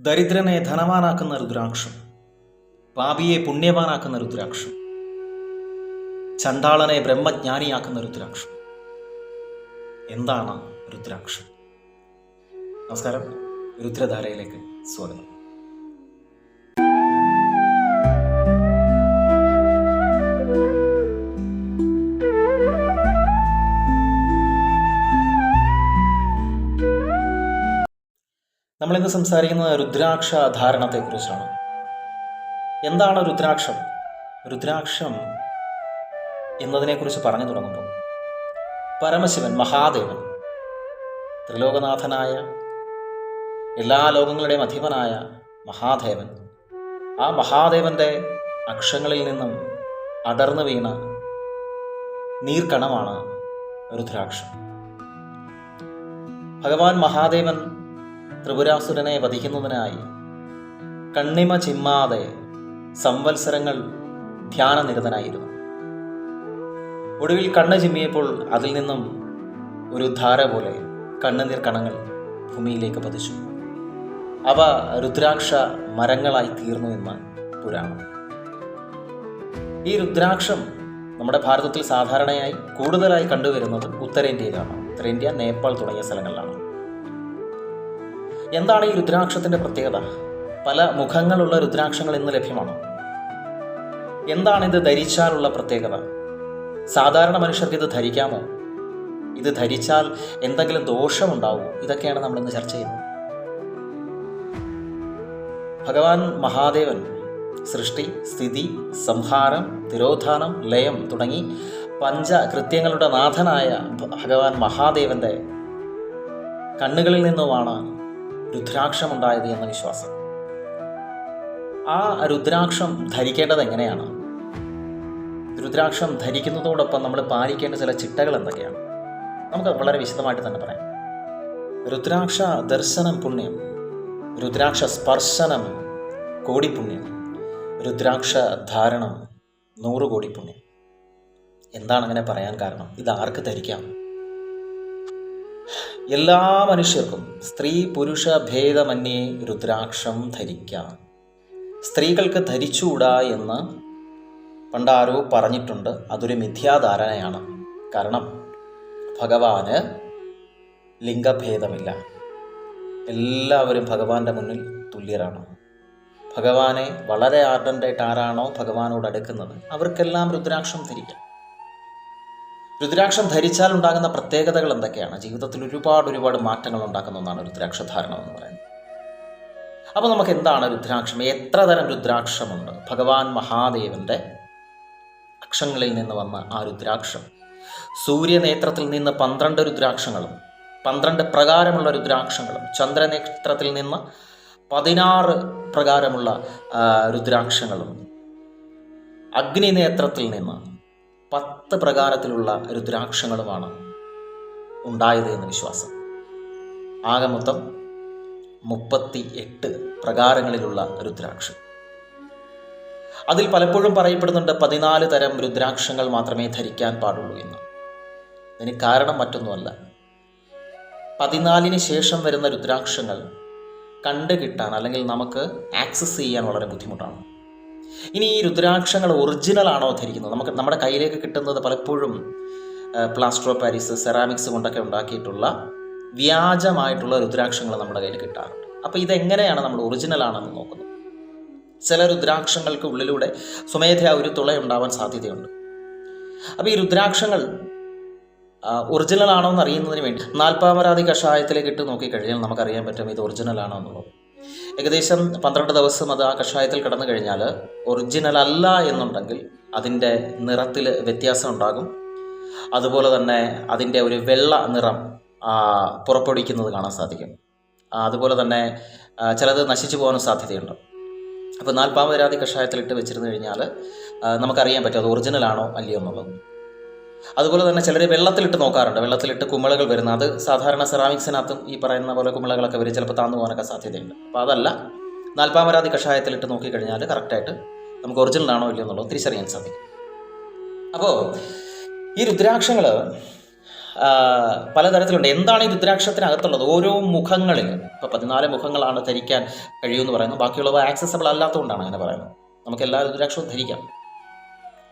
ദരിദ്രനെ ധനവാനാക്കുന്ന രുദ്രാക്ഷം പാപിയെ പുണ്യവാനാക്കുന്ന രുദ്രാക്ഷം ചണ്ടാളനെ ബ്രഹ്മജ്ഞാനിയാക്കുന്ന രുദ്രാക്ഷം എന്താണ് രുദ്രാക്ഷം നമസ്കാരം. രുദ്രധാരയിലേക്ക് സ്വാഗതം. നമ്മളിന്ന് സംസാരിക്കുന്നത് രുദ്രാക്ഷ ധാരണത്തെക്കുറിച്ചാണ്. എന്താണ് രുദ്രാക്ഷം? രുദ്രാക്ഷം എന്നതിനെക്കുറിച്ച് പറഞ്ഞു തുടങ്ങുമ്പോൾ പരമശിവൻ മഹാദേവൻ ത്രിലോകനാഥനായ എല്ലാ ലോകങ്ങളുടെയും അധിപനായ മഹാദേവൻ ആ മഹാദേവന്റെ അക്ഷങ്ങളിൽ നിന്നും അടർന്നു വീണ നീർക്കണമാണ് രുദ്രാക്ഷം. ഭഗവാൻ മഹാദേവൻ ത്രിപുരാസുരനെ വധിക്കുന്നതിനായി കണ്ണിമ ചിമ്മാതെ സംവത്സരങ്ങൾ ധ്യാനനിരതനായിരുന്നു. ഒടുവിൽ കണ്ണ് ചിമ്മിയപ്പോൾ അതിൽ നിന്നും ഒരു ധാര പോലെ കണ്ണുനീർ കണങ്ങൾ ഭൂമിയിലേക്ക് പതിച്ചു. അവ രുദ്രാക്ഷ മരങ്ങളായി തീർന്നു എന്ന് പുരാണം. ഈ രുദ്രാക്ഷം നമ്മുടെ ഭാരതത്തിൽ സാധാരണയായി കൂടുതലായി കണ്ടുവരുന്നത് ഉത്തരേന്ത്യയിലാണ്. ഉത്തരേന്ത്യ നേപ്പാൾ തുടങ്ങിയ സ്ഥലങ്ങളിലാണ്. എന്താണ് ഈ രുദ്രാക്ഷത്തിന്റെ പ്രത്യേകത? പല മുഖങ്ങളുള്ള രുദ്രാക്ഷങ്ങൾ ഇന്ന് ലഭ്യമാണ്? എന്താണ് ഇത് ധരിച്ചാലുള്ള പ്രത്യേകത? സാധാരണ മനുഷ്യർക്ക് ഇത് ധരിക്കാമോ? ഇത് ധരിച്ചാൽ എന്തെങ്കിലും ദോഷമുണ്ടാവുമോ ഇതൊക്കെയാണ് നമ്മൾ ഇന്ന് ചർച്ച ചെയ്യുന്നത്. ഭഗവാൻ മഹാദേവൻ സൃഷ്ടി സ്ഥിതി സംഹാരം തിരോധാനം ലയം തുടങ്ങി പഞ്ചകൃത്യങ്ങളുടെ നാഥനായ ഭഗവാൻ മഹാദേവന്റെ കണ്ണുകളിൽ നിന്നുമാണ് രുദ്രാക്ഷമുണ്ടായത് എന്ന വിശ്വാസം. ആ രുദ്രാക്ഷം ധരിക്കേണ്ടത് എങ്ങനെയാണ്? രുദ്രാക്ഷം ധരിക്കുന്നതോടൊപ്പം നമ്മൾ പാലിക്കേണ്ട ചില ചിട്ടകൾ എന്തൊക്കെയാണ്? നമുക്ക് വളരെ വിശദമായിട്ട് തന്നെ പറയാം. രുദ്രാക്ഷ ദർശനം പുണ്യം രുദ്രാക്ഷ സ്പർശനം കോടി പുണ്യം രുദ്രാക്ഷ ധാരണം നൂറ് കോടി പുണ്യം എന്താണ് അങ്ങനെ പറയാൻ കാരണം? ഇത് ആർക്ക് ധരിക്കാം? എല്ലാ മനുഷ്യർക്കും സ്ത്രീ പുരുഷ ഭേദമന്യേ രുദ്രാക്ഷം ധരിക്കാം. സ്ത്രീകൾക്ക് ധരിച്ചുകൂടാ എന്ന് പണ്ടാരോ പറഞ്ഞിട്ടുണ്ട്. അതൊരു മിഥ്യാധാരണയാണ്. കാരണം ഭഗവാന് ലിംഗഭേദമില്ല. എല്ലാവരും ഭഗവാന്റെ മുന്നിൽ തുല്യരാണ്. ഭഗവാനെ വളരെ ആർഡന്റായിട്ട് ആരാണോ ഭഗവാനോട് അടുക്കുന്നത്? അവർക്കെല്ലാം രുദ്രാക്ഷം ധരിക്കാം. രുദ്രാക്ഷം ധരിച്ചാൽ ഉണ്ടാകുന്ന പ്രത്യേകതകൾ എന്തൊക്കെയാണ്? ജീവിതത്തിൽ ഒരുപാട് ഒരുപാട് മാറ്റങ്ങൾ ഉണ്ടാക്കുന്ന ഒന്നാണ് രുദ്രാക്ഷ ധാരണം എന്ന് പറയുന്നത്. അപ്പോൾ നമുക്ക് എന്താണ് രുദ്രാക്ഷം? എത്ര തരം രുദ്രാക്ഷമുണ്ട്? ഭഗവാൻ മഹാദേവന്റെ അക്ഷങ്ങളിൽ നിന്ന് വന്ന ആ രുദ്രാക്ഷം. സൂര്യനേത്രത്തിൽ നിന്ന് പന്ത്രണ്ട് രുദ്രാക്ഷങ്ങളും പന്ത്രണ്ട് പ്രകാരമുള്ള രുദ്രാക്ഷങ്ങളും ചന്ദ്രനേത്രത്തിൽ നിന്ന് പതിനാറ് പ്രകാരമുള്ള രുദ്രാക്ഷങ്ങളും അഗ്നിനേത്രത്തിൽ നിന്ന് പത്ത് പ്രകാരത്തിലുള്ള രുദ്രാക്ഷങ്ങളുമാണ് ഉണ്ടായത് എന്ന് വിശ്വാസം. ആകെ മൊത്തം മുപ്പത്തി എട്ട് പ്രകാരങ്ങളിലുള്ള രുദ്രാക്ഷം അതിൽ പലപ്പോഴും പറയപ്പെടുന്നുണ്ട് പതിനാല് തരം രുദ്രാക്ഷങ്ങൾ മാത്രമേ ധരിക്കാൻ പാടുള്ളൂ എന്ന്. ഇതിന് കാരണം മറ്റൊന്നുമല്ല. പതിനാലിന് ശേഷം വരുന്ന രുദ്രാക്ഷങ്ങൾ കണ്ടു കിട്ടാൻ അല്ലെങ്കിൽ നമുക്ക് ആക്സസ് ചെയ്യാൻ വളരെ ബുദ്ധിമുട്ടാണ്. ഇനി ഈ രുദ്രാക്ഷങ്ങൾ ഒറിജിനൽ ആണോ ധരിക്കുന്നത്? നമുക്ക് നമ്മുടെ കയ്യിലേക്ക് കിട്ടുന്നത് പലപ്പോഴും പ്ലാസ്റ്റർ ഓഫ് പാരീസ് സെറാമിക്സ് കൊണ്ടൊക്കെ ഉണ്ടാക്കിയിട്ടുള്ള വ്യാജമായിട്ടുള്ള രുദ്രാക്ഷങ്ങൾ നമ്മുടെ കയ്യിൽ കിട്ടാറുണ്ട്. അപ്പോൾ ഇതെങ്ങനെയാണ് നമ്മൾ ഒറിജിനൽ ആണെന്ന് നോക്കുന്നത്? ചില രുദ്രാക്ഷങ്ങൾക്ക് ഉള്ളിലൂടെ സ്വമേധയാ ഒരു തുള ഉണ്ടാവാൻ സാധ്യതയുണ്ട്. അപ്പോൾ ഈ രുദ്രാക്ഷങ്ങൾ ഒറിജിനൽ ആണോ എന്ന് അറിയുന്നതിന് വേണ്ടി നാൽപ്പാമരാതി കഷായത്തിലേക്ക് ഇട്ട് നോക്കിക്കഴിഞ്ഞാൽ നമുക്കറിയാൻ പറ്റും ഇത് ഒറിജിനൽ ആണോ എന്നുള്ളത്. ഏകദേശം പന്ത്രണ്ട് ദിവസം അത് ആ കഷായത്തിൽ കിടന്നു കഴിഞ്ഞാൽ ഒറിജിനൽ അല്ല എന്നുണ്ടെങ്കിൽ അതിന്റെ നിറത്തിൽ വ്യത്യാസം ഉണ്ടാകും. അതുപോലെ തന്നെ അതിന്റെ ഒരു വെള്ള നിറം പുറപ്പെടുവിക്കുന്നത് കാണാൻ സാധിക്കും. അതുപോലെ തന്നെ ചിലത് നശിച്ചു പോകാനും സാധ്യതയുണ്ട്. അപ്പോൾ നാൽപ്പാമ്പരാതി കഷായത്തിൽ ഇട്ട് വെച്ചിരുന്നു കഴിഞ്ഞാൽ നമുക്കറിയാൻ പറ്റും അത് ഒറിജിനൽ ആണോ അല്ലയോ എന്നുള്ളത്. അതുപോലെ തന്നെ ചിലർ വെള്ളത്തിലിട്ട് നോക്കാറുണ്ട്. വെള്ളത്തിലിട്ട് കുമിളകൾ വരുന്ന അത് സാധാരണ സെറാമിക്സിനകത്തും ഈ പറയുന്ന പോലെ കുമിളകളൊക്കെ വരും. ചിലപ്പോൾ താന്നു പോകാനൊക്കെ സാധ്യതയുണ്ട്. അപ്പോൾ അതല്ല നാൽപ്പാമരാതി കഷായത്തിലിട്ട് നോക്കിക്കഴിഞ്ഞാൽ കറക്റ്റായിട്ട് നമുക്ക് ഒറിജിനൽ ആണോ ഇല്ലയോ എന്നുള്ളത് തിരിച്ചറിയാൻ സാധിക്കും. അപ്പോൾ ഈ രുദ്രാക്ഷങ്ങൾ പലതരത്തിലുണ്ട്. എന്താണ് ഈ രുദ്രാക്ഷത്തിനകത്തുള്ളത്? ഓരോ മുഖങ്ങളിൽ ഇപ്പോൾ പതിനാല് മുഖങ്ങളാണ് ധരിക്കാൻ കഴിയുമെന്ന് പറയുന്നത് ബാക്കിയുള്ളവ ആക്സസബിൾ അല്ലാത്തതുകൊണ്ടാണ് അങ്ങനെ പറയുന്നത്. നമുക്ക് എല്ലാ രുദ്രാക്ഷവും ധരിക്കാം.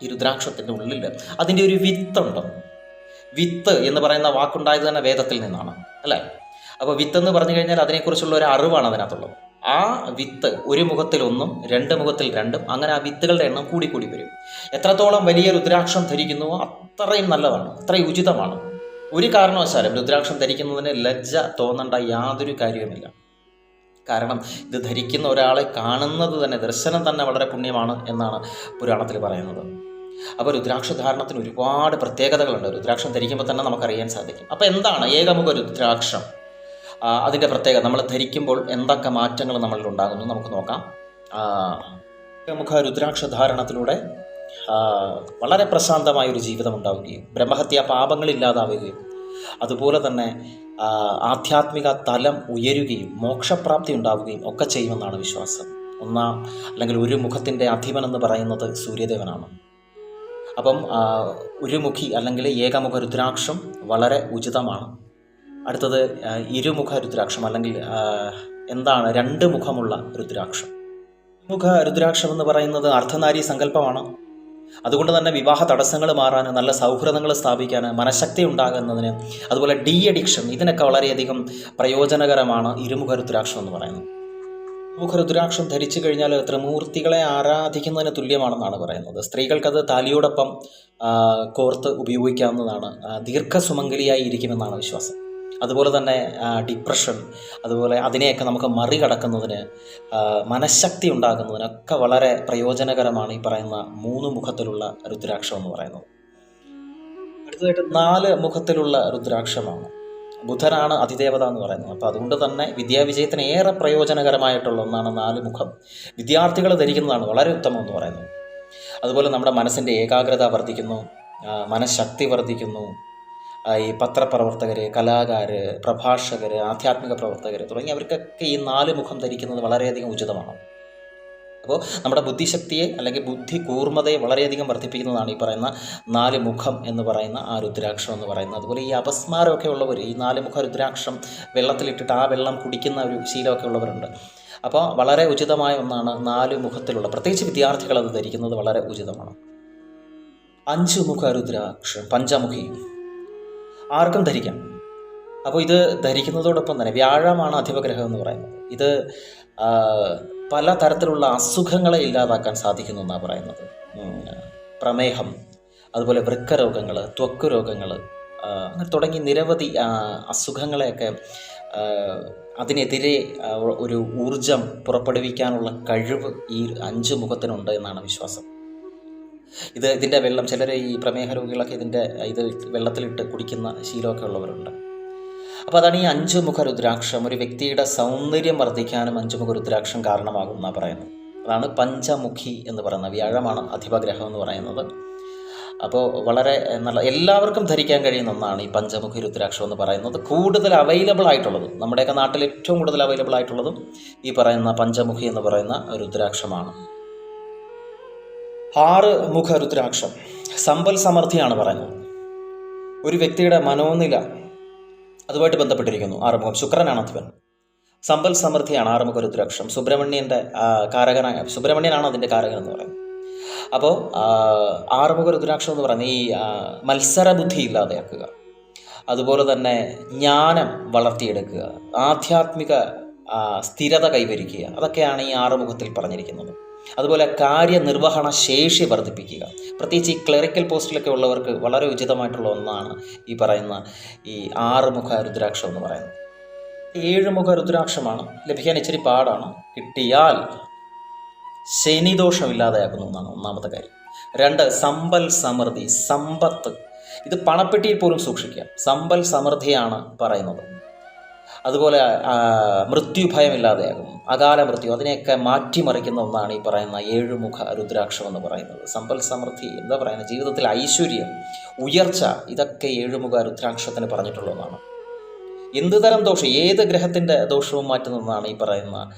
ഈ രുദ്രാക്ഷത്തിന്റെ ഉള്ളിൽ അതിന്റെ ഒരു വിത്തുണ്ട്. വിത്ത് എന്ന് പറയുന്ന വാക്കുണ്ടായത് തന്നെ വേദത്തിൽ നിന്നാണ് അല്ലേ? അപ്പോൾ വിത്ത് എന്ന് പറഞ്ഞു കഴിഞ്ഞാൽ അതിനെക്കുറിച്ചുള്ള ഒരു അറിവാണ് അതിനകത്തുള്ളത്. ആ വിത്ത് ഒരു മുഖത്തിൽ ഒന്നും രണ്ട് മുഖത്തിൽ രണ്ടും അങ്ങനെ ആ വിത്തുകളുടെ എണ്ണം കൂടി കൂടി വരും. എത്രത്തോളം വലിയ രുദ്രാക്ഷം ധരിക്കുന്നുവോ അത്രയും നല്ലതാണ് അത്രയും ഉചിതമാണ്. ഒരു കാരണവശാലും രുദ്രാക്ഷം ധരിക്കുന്നതിന് ലജ്ജ തോന്നേണ്ട യാതൊരു കാര്യവുമില്ല. കാരണം ഇത് ധരിക്കുന്ന ഒരാളെ കാണുന്നത് തന്നെ ദർശനം തന്നെ വളരെ പുണ്യമാണ് എന്നാണ് പുരാണത്തിൽ പറയുന്നത്. അപ്പോൾ രുദ്രാക്ഷ ധാരണത്തിന് ഒരുപാട് പ്രത്യേകതകളുണ്ട്. രുദ്രാക്ഷം ധരിക്കുമ്പോൾ തന്നെ നമുക്കറിയാൻ സാധിക്കും. അപ്പോൾ എന്താണ് ഏകമുഖ രുദ്രാക്ഷം? അതിന്റെ പ്രത്യേകത നമ്മൾ ധരിക്കുമ്പോൾ എന്തൊക്കെ മാറ്റങ്ങൾ നമ്മളിൽ ഉണ്ടാകുന്നു നമുക്ക് നോക്കാം. ഏകമുഖ രുദ്രാക്ഷ ധാരണത്തിലൂടെ വളരെ പ്രശാന്തമായ ഒരു ജീവിതം ഉണ്ടാവുകയും ബ്രഹ്മഹത്യ പാപങ്ങളില്ലാതാവുകയും അതുപോലെ തന്നെ ആധ്യാത്മിക തലം ഉയരുകയും മോക്ഷപ്രാപ്തി ഉണ്ടാവുകയും ഒക്കെ ചെയ്യുമെന്നാണ് വിശ്വാസം. ഒന്നാം അല്ലെങ്കിൽ ഒരു മുഖത്തിന്റെ അധിപൻ എന്ന് പറയുന്നത് സൂര്യദേവനാണ്. അപ്പം ഒരുമുഖി അല്ലെങ്കിൽ ഏകമുഖ രുദ്രാക്ഷം വളരെ ഉചിതമാണ്. അടുത്തത് ഇരുമുഖ രുദ്രാക്ഷം അല്ലെങ്കിൽ എന്താണ് രണ്ട് മുഖമുള്ള രുദ്രാക്ഷം. മുഖ രുദ്രാക്ഷം എന്ന് പറയുന്നത് അർദ്ധനാരി സങ്കല്പമാണ്. അതുകൊണ്ട് തന്നെ വിവാഹ തടസ്സങ്ങൾ മാറാൻ നല്ല സൗഹൃദങ്ങൾ സ്ഥാപിക്കാൻ മനഃശക്തി ഉണ്ടാകുന്നതിന് അതുപോലെ ഡി അഡിക്ഷൻ ഇതിനൊക്കെ വളരെയധികം പ്രയോജനകരമാണ് ഇരുമുഖ രുദ്രാക്ഷം എന്ന് പറയുന്നത്. ഇരുമുഖ രുദ്രാക്ഷം ധരിച്ചു കഴിഞ്ഞാൽ ത്രിമൂർത്തികളെ ആരാധിക്കുന്നതിന് തുല്യമാണെന്നാണ് പറയുന്നത്. സ്ത്രീകൾക്കത് താലിയോടൊപ്പം കോർത്ത് ഉപയോഗിക്കാവുന്നതാണ്. ദീർഘസുമംഗലിയായി ഇരിക്കുമെന്നാണ് വിശ്വാസം. അതുപോലെ തന്നെ ഡിപ്രഷൻ അതുപോലെ അതിനെയൊക്കെ നമുക്ക് മറികടക്കുന്നതിന് മനഃശക്തി ഉണ്ടാകുന്നതിനൊക്കെ വളരെ പ്രയോജനകരമാണ് ഈ പറയുന്ന മൂന്ന് മുഖത്തിലുള്ള രുദ്രാക്ഷം എന്ന് പറയുന്നത്. അടുത്തതായിട്ട് നാല് മുഖത്തിലുള്ള രുദ്രാക്ഷമാണ്. ബുധനാണ് അതിദേവത എന്ന് പറയുന്നത്. അപ്പോൾ അതുകൊണ്ട് തന്നെ വിദ്യാവിജയത്തിന് ഏറെ പ്രയോജനകരമായിട്ടുള്ള ഒന്നാണ് നാല് മുഖം. വിദ്യാർത്ഥികൾ ധരിക്കുന്നതാണ് വളരെ ഉത്തമം എന്ന് പറയുന്നത്. അതുപോലെ നമ്മുടെ മനസ്സിന്റെ ഏകാഗ്രത വർദ്ധിക്കുന്നു മനഃശക്തി വർദ്ധിക്കുന്നു ഈ പത്രപ്രവർത്തകർ കലാകാർ പ്രഭാഷകർ ആധ്യാത്മിക പ്രവർത്തകർ തുടങ്ങി അവർക്കൊക്കെ ഈ നാല് മുഖം ധരിക്കുന്നത് വളരെയധികം ഉചിതമാണ്. അപ്പോൾ നമ്മുടെ ബുദ്ധിശക്തിയെ അല്ലെങ്കിൽ ബുദ്ധി കൂർമ്മതയെ വളരെയധികം വർദ്ധിപ്പിക്കുന്നതാണ് ഈ പറയുന്ന നാല് മുഖം എന്ന് പറയുന്ന ആ രുദ്രാക്ഷം എന്ന് പറയുന്നത്. അതുപോലെ ഈ അപസ്മാരമൊക്കെ ഉള്ളവർ ഈ നാല് മുഖ രുദ്രാക്ഷം വെള്ളത്തിലിട്ടിട്ട് ആ വെള്ളം കുടിക്കുന്ന ഒരു ശീലമൊക്കെ ഉള്ളവരുണ്ട്. അപ്പോൾ വളരെ ഉചിതമായ ഒന്നാണ് നാല് മുഖത്തിലുള്ള പ്രത്യേകിച്ച് വിദ്യാർത്ഥികൾ അത് ധരിക്കുന്നത് വളരെ ഉചിതമാണ്. അഞ്ച് മുഖ രുദ്രാക്ഷം പഞ്ചമുഖി. ആർക്കും ധരിക്കാം. അപ്പോൾ ഇത് ധരിക്കുന്നതോടൊപ്പം തന്നെ വ്യാഴമാണ് അധിപഗ്രഹം എന്ന് പറയുന്നത്. ഇത് പല തരത്തിലുള്ള അസുഖങ്ങളെ ഇല്ലാതാക്കാൻ സാധിക്കുന്നു എന്നാണ് പറയുന്നത്. പ്രമേഹം അതുപോലെ വൃക്കരോഗങ്ങൾ ത്വക്ക് രോഗങ്ങൾ അങ്ങനെ തുടങ്ങി നിരവധി അസുഖങ്ങളെയൊക്കെ അതിനെതിരെ ഒരു ഊർജം പുറപ്പെടുവിക്കാനുള്ള കഴിവ് ഈ അഞ്ച് മുഖത്തിനുണ്ട് എന്നാണ് വിശ്വാസം. ഇത് ഇതിന്റെ വെള്ളം ചിലർ ഈ പ്രമേഹ രോഗികളൊക്കെ ഇതിന്റെ ഇത് വെള്ളത്തിലിട്ട് കുടിക്കുന്ന ശീലമൊക്കെ ഉള്ളവരുണ്ട്. അപ്പോൾ അതാണ് ഈ അഞ്ച് മുഖ രുദ്രാക്ഷം. ഒരു വ്യക്തിയുടെ സൗന്ദര്യം വർദ്ധിക്കാനും അഞ്ച് മുഖ രുദ്രാക്ഷം കാരണമാകും എന്നാണ് പറയുന്നത്. അതാണ് പഞ്ചമുഖി എന്ന് പറയുന്നത്. വ്യാഴമാണ് അധിപഗ്രഹം എന്ന് പറയുന്നത്. അപ്പോൾ വളരെ നല്ല എല്ലാവർക്കും ധരിക്കാൻ കഴിയുന്ന ഒന്നാണ് ഈ പഞ്ചമുഖി രുദ്രാക്ഷം എന്ന് പറയുന്നത്. കൂടുതൽ അവൈലബിൾ ആയിട്ടുള്ളത് നമ്മുടെയൊക്കെ നാട്ടിൽ ഏറ്റവും കൂടുതൽ അവൈലബിൾ ആയിട്ടുള്ളതും ഈ പറയുന്ന പഞ്ചമുഖി എന്ന് പറയുന്ന രുദ്രാക്ഷമാണ്. ആറ് മുഖ രുദ്രാക്ഷം സമ്പൽ സമൃദ്ധിയാണ് പറയുന്നത്. ഒരു വ്യക്തിയുടെ മനോനില അതുമായിട്ട് ബന്ധപ്പെട്ടിരിക്കുന്നു. ആറുമുഖം ശുക്രനാണ് അധിപൻ. സമ്പൽ സമൃദ്ധിയാണ് ആറുമുഖ രുദ്രാക്ഷം സുബ്രഹ്മണ്യന്റെ കാരകനായ സുബ്രഹ്മണ്യനാണ് അതിന്റെ കാരകൻ എന്ന് പറയുന്നത്. അപ്പോൾ ആറുമുഖ രുദ്രാക്ഷം എന്ന് പറയുന്നത് ഈ മത്സര ബുദ്ധി ഇല്ലാതെയാക്കുക അതുപോലെ തന്നെ ജ്ഞാനം വളർത്തിയെടുക്കുക. ആധ്യാത്മിക സ്ഥിരത കൈവരിക്കുക. അതൊക്കെയാണ് ഈ ആറുമുഖത്തിൽ പറഞ്ഞിരിക്കുന്നത്. അതുപോലെ കാര്യനിർവഹണ ശേഷി വർദ്ധിപ്പിക്കുക. പ്രത്യേകിച്ച് ഈ ക്ലറിക്കൽ പോസ്റ്റിലൊക്കെ ഉള്ളവർക്ക് വളരെ ഉചിതമായിട്ടുള്ള ഒന്നാണ് ഈ പറയുന്ന ഈ ആറുമുഖ രുദ്രാക്ഷം എന്ന് പറയുന്നത്. ഏഴുമുഖ രുദ്രാക്ഷമാണ് ലഭിക്കാൻ ഇച്ചിരി പാടാണ്. കിട്ടിയാൽ ശനിദോഷം ഇല്ലാതെയാക്കുന്നു എന്നാണ് ഒന്നാമത്തെ കാര്യം. രണ്ട് സമ്പൽ സമൃദ്ധി സമ്പത്ത്. ഇത് പണപ്പെട്ടിയിൽ പോലും സൂക്ഷിക്കുക. സമ്പൽ സമൃദ്ധിയാണ് പറയുന്നത്. അതുപോലെ മൃത്യുഭയമില്ലാതെയാകും. അകാല മൃത്യു അതിനെയൊക്കെ മാറ്റിമറിക്കുന്ന ഒന്നാണ് ഈ പറയുന്ന ഏഴുമുഖ രുദ്രാക്ഷം എന്ന് പറയുന്നത്. സമ്പൽ സമൃദ്ധി എന്താ പറയുന്നത്? ജീവിതത്തിൽ ഐശ്വര്യം ഉയർച്ച ഇതൊക്കെ ഏഴുമുഖ രുദ്രാക്ഷത്തിന് പറഞ്ഞിട്ടുള്ള ഒന്നാണ്. എന്ത് തരം ദോഷം? ഏത് ഗ്രഹത്തിന്റെ ദോഷവും മാറ്റുന്നതാണ് ഈ പറയുന്ന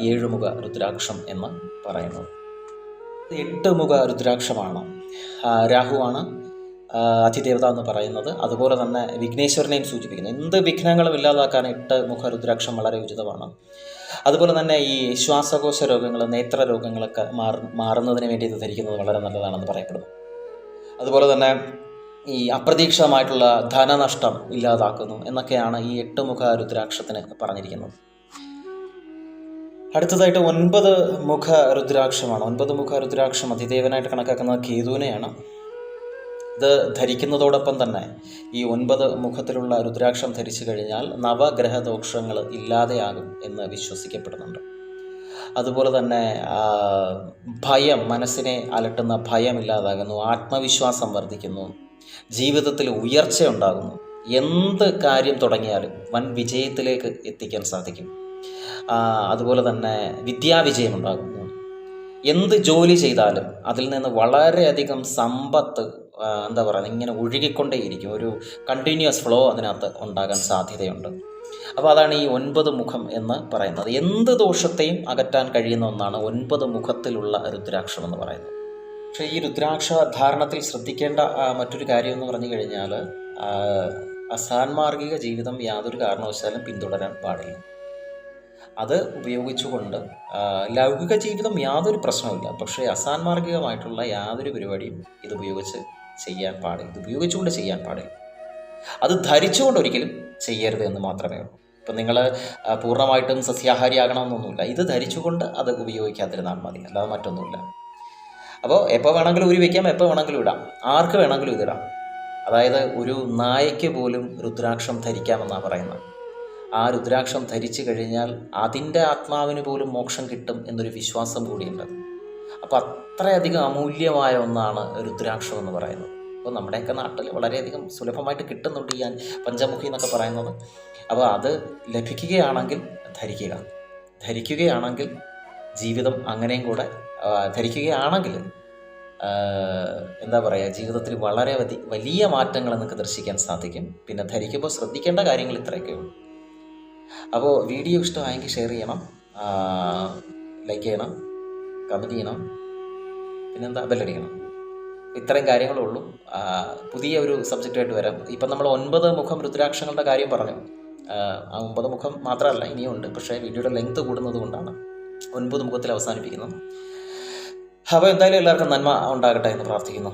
ഏഴുമുഖ രുദ്രാക്ഷം എന്ന് പറയുന്നത്. എട്ട് മുഖ രുദ്രാക്ഷമാണ് രാഹുവാണ് അതിദേവത എന്ന് പറയുന്നത്. അതുപോലെ തന്നെ വിഘ്നേശ്വരനെയും സൂചിപ്പിക്കുന്നു. എന്ത് വിഘ്നങ്ങളും ഇല്ലാതാക്കാൻ എട്ട് മുഖ രുദ്രാക്ഷം വളരെ ഉചിതമാണ്. അതുപോലെ തന്നെ ഈ ശ്വാസകോശ രോഗങ്ങൾ നേത്ര രോഗങ്ങളൊക്കെ മാറ മാറുന്നതിന് വേണ്ടി ഇത് ധരിക്കുന്നത് വളരെ നല്ലതാണെന്ന് പറയപ്പെടുന്നു. അതുപോലെ തന്നെ ഈ അപ്രതീക്ഷിതമായിട്ടുള്ള ധനനഷ്ടം ഇല്ലാതാക്കുന്നു എന്നൊക്കെയാണ് ഈ എട്ട് മുഖ രുദ്രാക്ഷത്തിന് പറഞ്ഞിരിക്കുന്നത്. അടുത്തതായിട്ട് ഒൻപത് മുഖ രുദ്രാക്ഷമാണ് ഒൻപത് മുഖ രുദ്രാക്ഷം അതിദേവനായിട്ട് കണക്കാക്കുന്നത് കേതുവിനെയാണ്. ഇത് ധരിക്കുന്നതോടൊപ്പം തന്നെ ഈ ഒൻപത് മുഖത്തിലുള്ള രുദ്രാക്ഷം ധരിച്ചു കഴിഞ്ഞാൽ നവഗ്രഹ ദോഷങ്ങൾ ഇല്ലാതെയാകും എന്ന് വിശ്വസിക്കപ്പെടുന്നുണ്ട്. അതുപോലെ തന്നെ ഭയം മനസ്സിനെ അലട്ടുന്ന ഭയം ഇല്ലാതാകുന്നു ആത്മവിശ്വാസം വർദ്ധിക്കുന്നു ജീവിതത്തിൽ ഉയർച്ച ഉണ്ടാകുന്നു. എന്ത് കാര്യം തുടങ്ങിയാലും വൻ വിജയത്തിലേക്ക് എത്തിക്കാൻ സാധിക്കും. അതുപോലെ തന്നെ വിദ്യാവിജയം ഉണ്ടാകുന്നു. എന്ത് ജോലി ചെയ്താലും അതിൽ നിന്ന് വളരെയധികം സമ്പത്ത് എന്താ പറയുക ഇങ്ങനെ ഒഴുകിക്കൊണ്ടേയിരിക്കും. ഒരു കണ്ടിന്യൂസ് ഫ്ലോ അതിനകത്ത് ഉണ്ടാകാൻ സാധ്യതയുണ്ട്. അപ്പോൾ അതാണ് ഈ ഒൻപത് മുഖം എന്ന് പറയുന്നത്. എന്ത് ദോഷത്തെയും അകറ്റാൻ കഴിയുന്ന ഒന്നാണ് ഒൻപത് മുഖത്തിലുള്ള രുദ്രാക്ഷം എന്ന് പറയുന്നത്. പക്ഷേ ഈ രുദ്രാക്ഷ ധാരണത്തിൽ ശ്രദ്ധിക്കേണ്ട മറ്റൊരു കാര്യം എന്ന് പറഞ്ഞു കഴിഞ്ഞാൽ അസാൻമാർഗിക ജീവിതം യാതൊരു കാരണവശാലും പിന്തുടരാൻ പാടില്ല. അത് ഉപയോഗിച്ചുകൊണ്ട് ലൗകിക ജീവിതം യാതൊരു പ്രശ്നവുമില്ല. പക്ഷേ അസാൻമാർഗികമായിട്ടുള്ള യാതൊരു പരിപാടിയും ഇത് ഉപയോഗിച്ച് ചെയ്യാൻ പാടില്ല. ഇത് ഉപയോഗിച്ചുകൊണ്ട് ചെയ്യാൻ പാടില്ല. അത് ധരിച്ചുകൊണ്ട് ഒരിക്കലും ചെയ്യരുത് എന്ന് മാത്രമേ ഉള്ളൂ. ഇപ്പം നിങ്ങൾ പൂർണമായിട്ടും സസ്യാഹാരി ആകണമെന്നൊന്നുമില്ല ഇത് ധരിച്ചുകൊണ്ട് അത് ഉപയോഗിക്കാതിരുന്നാൽ മതി. അല്ലാതെ മറ്റൊന്നുമില്ല. അപ്പോൾ എപ്പോൾ വേണമെങ്കിലും ഉരി വയ്ക്കാം എപ്പോൾ വേണമെങ്കിലും ഇടാം. ആർക്ക് വേണമെങ്കിലും ഇതിടാം അതായത് ഒരു നായയ്ക്ക് പോലും രുദ്രാക്ഷം ധരിക്കാമെന്നാണ് പറയുന്നത്. ആ രുദ്രാക്ഷം ധരിച്ചു കഴിഞ്ഞാൽ അതിന്റെ ആത്മാവിന് പോലും മോക്ഷം കിട്ടും എന്നൊരു വിശ്വാസം കൂടിയുണ്ട്. അപ്പോൾ അത്രയധികം അമൂല്യമായ ഒന്നാണ് രുദ്രാക്ഷം എന്ന് പറയുന്നത്. അപ്പോൾ നമ്മുടെയൊക്കെ നാട്ടിൽ വളരെയധികം സുലഭമായിട്ട് കിട്ടുന്നുണ്ട് ഈ പഞ്ചമുഖി എന്നൊക്കെ പറയുന്നത്. അപ്പോൾ അത് ലഭിക്കുകയാണെങ്കിൽ ധരിക്കുക. ധരിക്കുകയാണെങ്കിൽ ജീവിതം അങ്ങനെയും കൂടെ ധരിക്കുകയാണെങ്കിൽ എന്താ പറയുക ജീവിതത്തിൽ വളരെ വലിയ മാറ്റങ്ങൾ നിങ്ങൾക്ക് ദർശിക്കാൻ സാധിക്കും. പിന്നെ ധരിക്കുമ്പോൾ ശ്രദ്ധിക്കേണ്ട കാര്യങ്ങൾ ഇത്രയൊക്കെ ഉള്ളൂ. അപ്പോൾ വീഡിയോ ഇഷ്ടമായെങ്കിൽ ഷെയർ ചെയ്യണം. ലൈക്ക് ചെയ്യണം. കമന്റ് ചെയ്യണം പിന്നെന്താ ബെല്ലടിക്കണം. ഇത്രയും കാര്യങ്ങളേ ഉള്ളൂ പുതിയ ഒരു സബ്ജക്റ്റായിട്ട് വരാം. ഇപ്പം നമ്മൾ ഒൻപത് മുഖം രുദ്രാക്ഷങ്ങളുടെ കാര്യം പറഞ്ഞു. ആ ഒമ്പത് മുഖം മാത്രമല്ല ഇനിയും ഉണ്ട്. പക്ഷേ വീഡിയോയുടെ ലെങ്ത് കൂടുന്നത് കൊണ്ടാണ്. ഒൻപത് മുഖത്തിൽ അവസാനിപ്പിക്കുന്നത് അപ്പോൾ എന്തായാലും എല്ലാവർക്കും നന്മ ഉണ്ടാകട്ടെ എന്ന് പ്രാർത്ഥിക്കുന്നു.